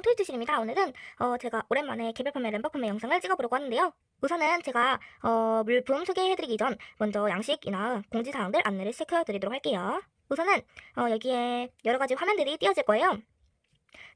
안녕 트위트실입니다. 오늘은 어, 제가 오랜만에 개별 판매 램버 판매 영상을 찍어보려고 하는데요. 우선은 제가 어, 물품 소개해드리기 전 먼저 양식이나 공지사항들 안내를 시켜드리도록 할게요. 우선은 어, 여기에 여러 가지 화면들이 띄어질 거예요.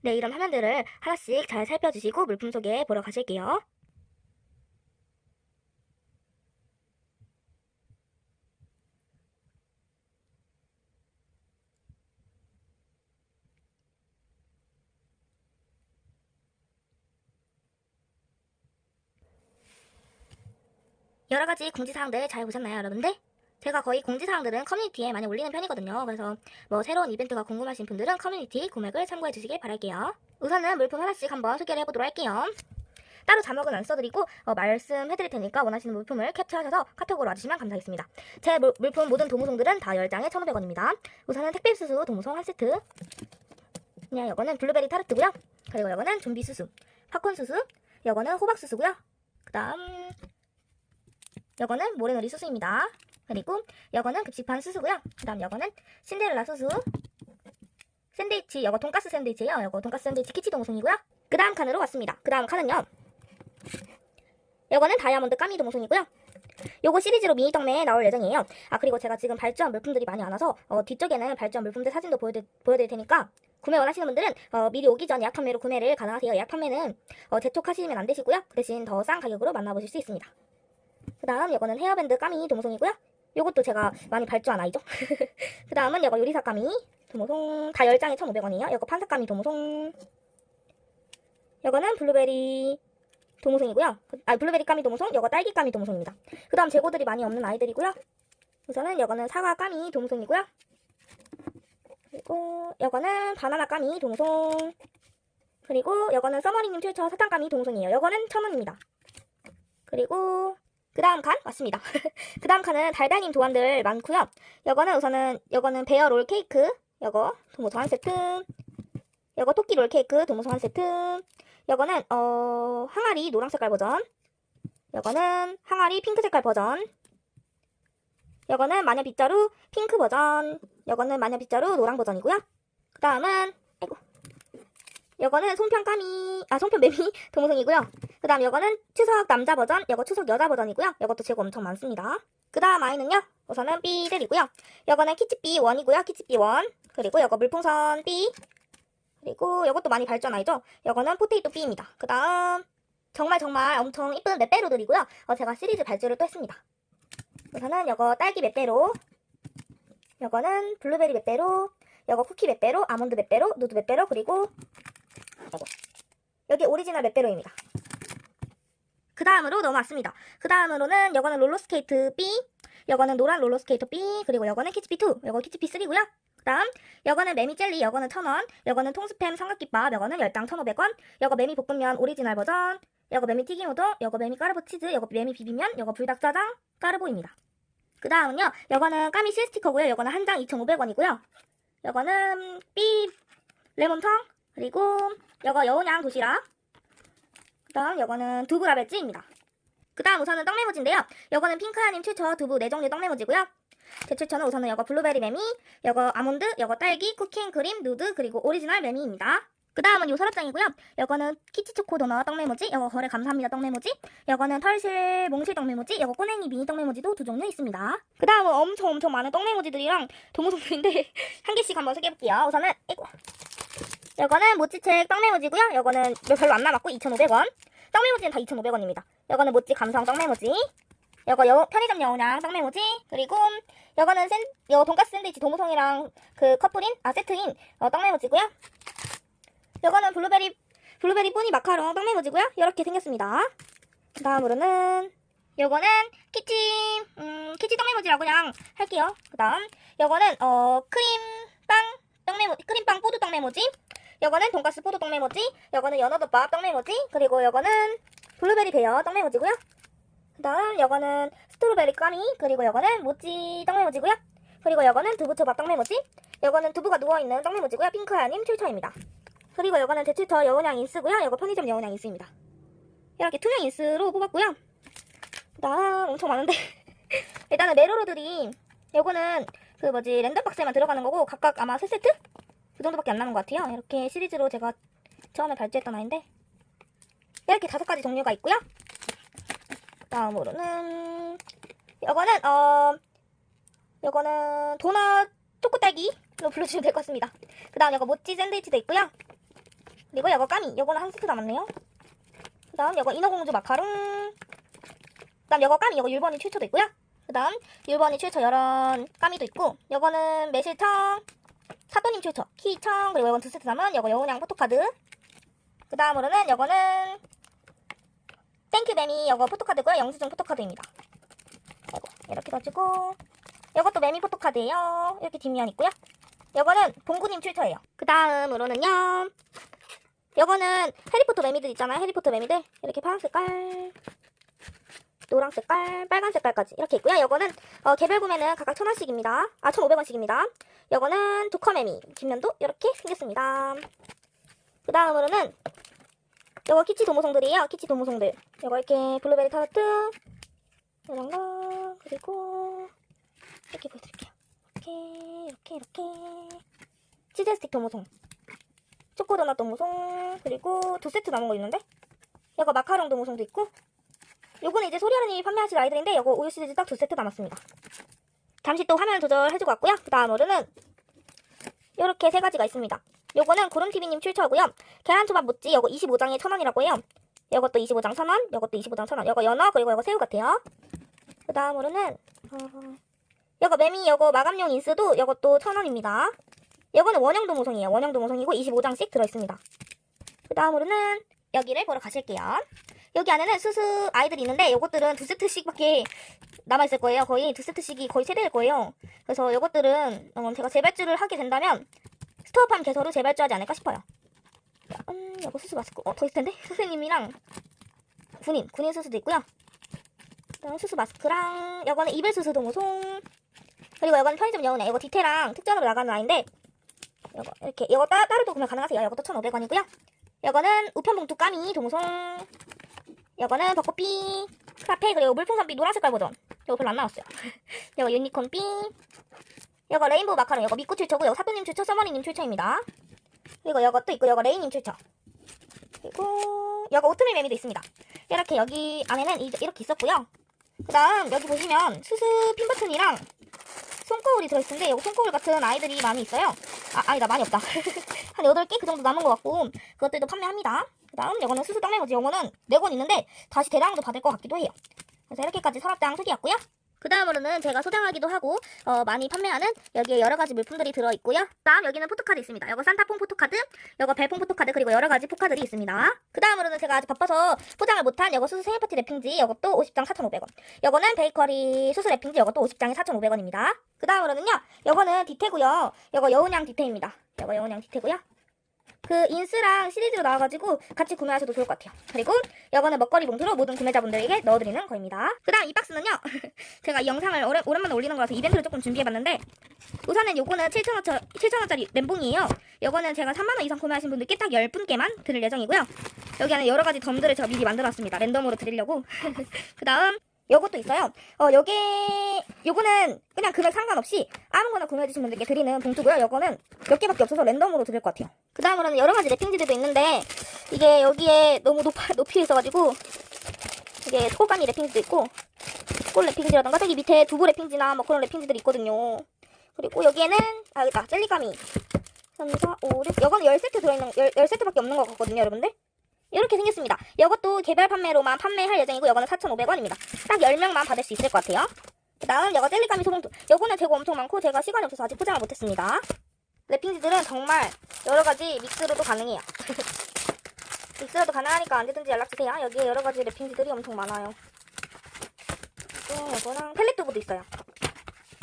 네, 이런 화면들을 하나씩 잘 살펴주시고 물품 소개 보러 가실게요. 여러 가지 공지사항들 잘 보셨나요, 여러분들? 제가 거의 공지사항들은 커뮤니티에 많이 올리는 편이거든요. 그래서 뭐 새로운 이벤트가 궁금하신 분들은 커뮤니티 구매글 참고해 주시길 바랄게요. 우선은 물품 하나씩 한번 소개를 해보도록 할게요. 따로 자막은 안 써드리고 어, 말씀해드릴 테니까 원하시는 물품을 캡처하셔서 카톡으로 와주시면 감사하겠습니다. 제 물, 물품 모든 도무송들은 다 10장에 1,500원입니다. 우선은 택배 수수 도무송 한 세트 그냥 이거는 블루베리 타르트고요. 그리고 이거는 좀비 수수, 팝콘 수수, 이거는 호박 수수고요. 그 다음 요거는 모래놀이 수수입니다. 그리고 요거는 급식판 수수고요. 그 다음 요거는 신데렐라 수수. 샌드위치, 요거 돈가스 샌드위치예요. 요거 돈가스 샌드위치 키치 동송이고요. 그 다음 칸으로 왔습니다. 그 다음 칸은요. 요거는 다이아몬드 까미 동송이고요. 요거 시리즈로 미니 떡매에 나올 예정이에요. 아 그리고 제가 지금 발주한 물품들이 많이 안 와서 어, 뒤쪽에는 발주한 물품들 사진도 보여드, 보여드릴 테니까 구매 원하시는 분들은 어, 미리 오기 전 예약 판매로 구매를 가능하세요. 예약 판매는 어, 재촉하시면 안 되시고요. 그 대신 더 싼 가격으로 만나보실 수 있습니다. 그 다음 이거는 헤어밴드 까미 도모송이고요. 요것도 제가 많이 발주한 아이죠. 그 다음은 이거 요리사 까미 도모송 다 10장에 1,500원이에요. 이거 판사 까미 도모송 이거는 블루베리 도모송이고요. 아 블루베리 까미 도모송, 이거 딸기 까미 도모송입니다. 그 다음 재고들이 많이 없는 아이들이고요. 우선은 이거는 사과 까미 도모송이고요. 그리고 이거는 바나나 까미 도모송 그리고 이거는 써머리님 트위처 사탕 까미 도모송이에요. 이거는 1,000원입니다. 그리고 그 다음 칸? 왔습니다. 그 다음 칸은 달달님 도안들 많고요. 요거는 우선은 요거는 베어 롤 케이크. 요거 도모소 한 세트. 요거 토끼 롤 케이크 도모소 한 세트. 요거는 어 항아리 노랑 색깔 버전. 요거는 항아리 핑크 색깔 버전. 요거는 마녀 빗자루 핑크 버전. 요거는 마녀 빗자루 노랑 버전이고요. 그 다음은 요거는 송편 까미 아 송편 매미 도모송이고요. 그 다음 요거는 추석 남자 버전, 요거 추석 여자 버전이고요. 요것도 재고 엄청 많습니다. 그 다음 아이는요. 우선은 B들이고요. 요거는 키치비 1이고요. 키치비 1. 그리고 요거 물풍선 B. 그리고 요것도 많이 발전 아이죠. 요거는 포테이토 B입니다. 그 다음 정말 정말 엄청 이쁜 맷배로들이고요. 어, 제가 시리즈 발주를 또 했습니다. 우선은 요거 딸기 맷배로. 요거는 블루베리 맷배로. 요거 쿠키 맷배로, 아몬드 맷배로, 누드 맷배로, 그리고 아이고. 여기 오리지널 맷배로입니다. 그 다음으로 넘어왔습니다. 그 다음으로는 요거는 롤러스케이트 B, 요거는 노란 롤러스케이터 B, 그리고 요거는 키치피 2, 요거 키치피 3고요. 그 다음 요거는 메미 젤리, 요거는 1,000원, 요거는 통스팸 삼각김밥, 요거는 10당 1,500원, 요거 메미 볶음면 오리지널 버전, 요거 메미 튀김 우동, 요거 메미 까르보 치즈, 요거 메미 비빔면, 요거 불닭짜장, 까르보입니다. 그 다음은요, 요거는 까미 실 스티커고요. 요거는 한장 2,500원이고요. 요거는 B 레몬청, 그리고 요거 여운양 도시락, 그 다음 요거는 두부 라벨찌입니다. 그 다음 우선은 떡메모지인데요. 요거는 핑크하님 최초 두부 4종류 떡메모지고요. 제 최초는 우선은 요거 블루베리 메미, 요거 아몬드, 요거 딸기, 쿠킹크림, 누드, 그리고 오리지널 메미입니다. 그 다음은 요 서랍장이고요. 요거는 키치초코 도넛 떡메모지, 요거 거래 감사합니다 떡메모지, 요거는 털실 몽실 떡메모지, 요거 꼬냉이 미니 떡메모지도 두 종류 있습니다. 그 다음은 엄청 엄청 많은 떡메모지들이랑 도무송들인데 한 개씩 한번 소개해볼게요. 우선은 이거 요거는 모찌책 떡메모지고요. 요거는 별로 안 남았고 2,500원. 떡메모지는 다 2,500원입니다. 요거는 모찌 감성 떡메모지. 요거 여, 편의점 여우냥 떡메모지. 그리고 요거는 샌, 요 돈가스 샌드위치 도무송이랑 그 커플인, 아 세트인 어, 떡메모지고요. 요거는 블루베리, 블루베리 뿌니 마카롱 떡메모지고요. 이렇게 생겼습니다. 그 다음으로는 요거는 키치, 음, 키치 떡메모지라고 그냥 할게요. 그 다음 요거는 어, 크림 빵 떡메모, 크림빵 뽀드 떡메모지. 요거는 돈가스 포도 떡메모지, 요거는 연어덮밥 떡메모지, 그리고 요거는 블루베리 베어 떡메모지고요. 그 다음 요거는 스트로베리 까미, 그리고 요거는 모찌 떡메모지고요. 그리고 요거는 두부초밥 떡메모지, 요거는 두부가 누워있는 떡메모지고요. 핑크하님 출처입니다. 그리고 요거는 제출처 여운양 인스고요. 요거 편의점 여운양 인스입니다. 이렇게 투명 인스로 뽑았고요. 그 다음 엄청 많은데 일단은 레로로들이 요거는 그 뭐지 랜덤박스에만 들어가는 거고 각각 아마 3세트? 그 정도밖에 안 남은 것 같아요. 이렇게 시리즈로 제가 처음에 발주했던 아이인데 이렇게 다섯 가지 종류가 있고요. 다음으로는 이거는 어 이거는 도넛 초코딸기로 불러주시면 될 것 같습니다. 그 다음 이거 모찌 샌드위치도 있고요. 그리고 이거 까미 이거는 한 세트 남았네요. 그 다음 이거 인어공주 마카롱 그 다음 이거 까미 이거 율번이 출처도 있고요. 그 다음 율번이 출처 여런 까미도 있고 이거는 매실청 사또님 출처 키청 그리고 이건 두 세트 남은 이거 여운양 포토카드 그 다음으로는 이거는 땡큐매미 이거 포토카드고요. 영수증 포토카드입니다. 이렇게 가지고 이것도 매미 포토카드예요. 이렇게 뒷면 있고요. 이거는 봉구님 출처예요. 그 다음으로는요. 이거는 해리포터 매미들 있잖아요. 해리포터 매미들 이렇게 파란 색깔, 노랑 색깔, 빨간 색깔까지 이렇게 있고요. 이거는 어, 개별 구매는 각각 천 원씩입니다. 아, 천 오백 원씩입니다. 이거는 두커 매미 뒷면도 이렇게 생겼습니다. 그 다음으로는 이거 키치 도모송들이에요. 키치 도모송들. 이거 이렇게 블루베리 타르트 이런 거 그리고 이렇게 보여드릴게요. 이렇게 이렇게 이렇게 치즈 스틱 도모송 초코도넛 도모송 그리고 두 세트 남은 거 있는데 이거 마카롱 도모송도 있고 요거는 이제 소리하느님이 판매하실 아이들인데 이거 우유 시리즈 딱 두 세트 남았습니다. 잠시 또 화면 조절해주고 왔고요. 그 다음으로는 이렇게 세 가지가 있습니다. 요거는 구름TV님 출처고요. 계란초밥 모찌 요거 25장에 1,000원이라고 해요. 요것도 25장 1,000원, 요것도 25장 1,000원. 요거 연어 그리고 요거 새우 같아요. 그 다음으로는 어, 요거 매미 요거 마감용 인스도 요것도 1,000원입니다. 요거는 원형 도 모송이에요. 원형 도 모송이고 25장씩 들어있습니다. 그 다음으로는 여기를 보러 가실게요. 여기 안에는 수수 아이들이 있는데 요것들은 두 세트씩밖에 남아있을 거예요. 거의 두 세트씩이 거의 세대일 거예요. 그래서 요것들은 어, 제가 재발주를 하게 된다면 스토어팜 개서로 재발주하지 않을까 싶어요. 음, 요거 수수 마스크. 어, 더 있을 텐데? 선생님이랑 군인, 군인 수수도 있고요. 그다음 수수 마스크랑 요거는 이별 수수 도모송 그리고 요거는 편의점 여운에 요거 디테랑 특전으로 나가는 아이인데 요거 이렇게 요거 따, 따로도 구매 가능하세요. 요것도 1,500원이고요. 요거는 우편봉투 까미 도모송 요거는 벚꽃비 카페 그리고 물풍선비 노란 색깔 버전 요거 별로 안 나왔어요. 요거 유니콘비 요거 레인보우 마카롱 요거 미꾸 출처고 요거 사부님 출처 서머니님 출처입니다. 그리고 요것도 있고 요거 레이님 출처 그리고 요거 오트밀 매미도 있습니다. 이렇게 여기 안에는 이- 이렇게 있었고요. 그 다음 여기 보시면 수수 핀 버튼이랑 손거울이 들어있는데 요거 손거울 같은 아이들이 많이 있어요. 아, 아니다 많이 없다. 한 8개 그 정도 남은 것 같고 그것들도 판매합니다. 그 다음 요거는 수수 떡매거지 요거는 4권 있는데 다시 대량도 받을 것 같기도 해요. 그래서 이렇게까지 서랍장 소개였고요. 그 다음으로는 제가 소장하기도 하고 어, 많이 판매하는 여기에 여러 가지 물품들이 들어있고요. 다음 여기는 포토카드 있습니다. 이거 산타폰 포토카드, 이거 벨폰 포토카드 그리고 여러 가지 포카들이 있습니다. 그 다음으로는 제가 아직 바빠서 포장을 못한 이거 수수 생일 파티 랩핑지 이것도 50장 4,500원. 이거는 베이커리 수수 랩핑지 이것도 50장에 4,500원입니다. 그 다음으로는요. 이거는 디테고요. 이거 여운양 디테입니다. 이거 여운양 디테고요. 그 인스랑 시리즈로 나와가지고 같이 구매하셔도 좋을 것 같아요. 그리고 이거는 먹거리 봉투로 모든 구매자분들에게 넣어드리는 거입니다. 그 다음 이 박스는요. 제가 이 영상을 오래, 오랜만에 올리는 거라서 이벤트를 조금 준비해봤는데 우선은 요거는 7,000원, 7,000원짜리 멘붕이에요. 요거는 제가 3만원 이상 구매하신 분들께 딱 10분께만 드릴 예정이고요. 여기 안에 여러 가지 덤들을 제가 미리 만들어놨습니다. 랜덤으로 드리려고. 그 다음 요것도 있어요. 어, 요게, 요거는 그냥 금액 상관없이 아무거나 구매해주신 분들께 드리는 봉투고요. 요거는 몇 개밖에 없어서 랜덤으로 드릴 것 같아요. 그 다음으로는 여러 가지 랩핑지들도 있는데, 이게 여기에 너무 높, 높이 있어가지고, 이게 꽃가미 랩핑지도 있고, 꽃 랩핑지라던가, 저기 밑에 두부 랩핑지나 뭐 그런 랩핑지들이 있거든요. 그리고 여기에는, 아, 여기다, 젤리가미. 3, 4, 5, 6, 요거는 10세트 들어있는, 10, 10세트밖에 없는 것 같거든요, 여러분들. 이렇게 생겼습니다. 이것도 개별 판매로만 판매할 예정이고 이거는 4,500원입니다. 딱 10명만 받을 수 있을 것 같아요. 그 다음 이거 젤리가미 소봉투. 이거는 재고 엄청 많고 제가 시간이 없어서 아직 포장을 못했습니다. 랩핑지들은 정말 여러가지 믹스로도 가능해요. 믹스로도 가능하니까 언제든지 연락주세요. 여기에 여러가지 랩핑지들이 엄청 많아요. 또 이거랑 펠릿 두부도 있어요.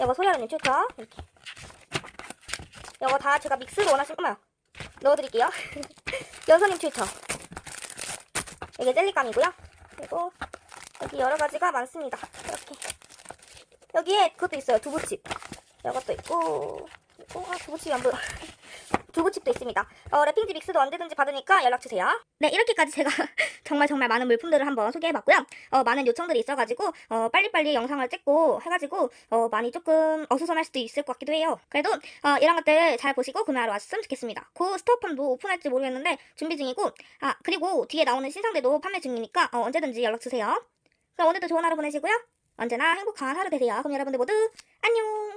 이거 소리하는 출처 이렇게. 이거 다 제가 믹스로 원하시면. 넣어드릴게요. 연서님 출처. 이게 젤리감이고요. 그리고 여기 여러 가지가 많습니다. 이렇게 여기에 그것도 있어요. 두부칩. 이것도 있고 그리고 아 두부칩이 안 보여. 두부칩도 있습니다. 어, 랩핑지 믹스도 언제든지 받으니까 연락주세요. 네, 이렇게까지 제가 정말 정말 많은 물품들을 한번 소개해봤고요. 어, 많은 요청들이 있어가지고 어, 빨리빨리 영상을 찍고 해가지고 어, 많이 조금 어수선할 수도 있을 것 같기도 해요. 그래도 어, 이런 것들 잘 보시고 구매하러 왔으면 좋겠습니다. 고 스토어팜도 오픈할지 모르겠는데 준비 중이고 아 그리고 뒤에 나오는 신상들도 판매 중이니까 어, 언제든지 연락주세요. 그럼 오늘도 좋은 하루 보내시고요. 언제나 행복한 하루 되세요. 그럼 여러분들 모두 안녕!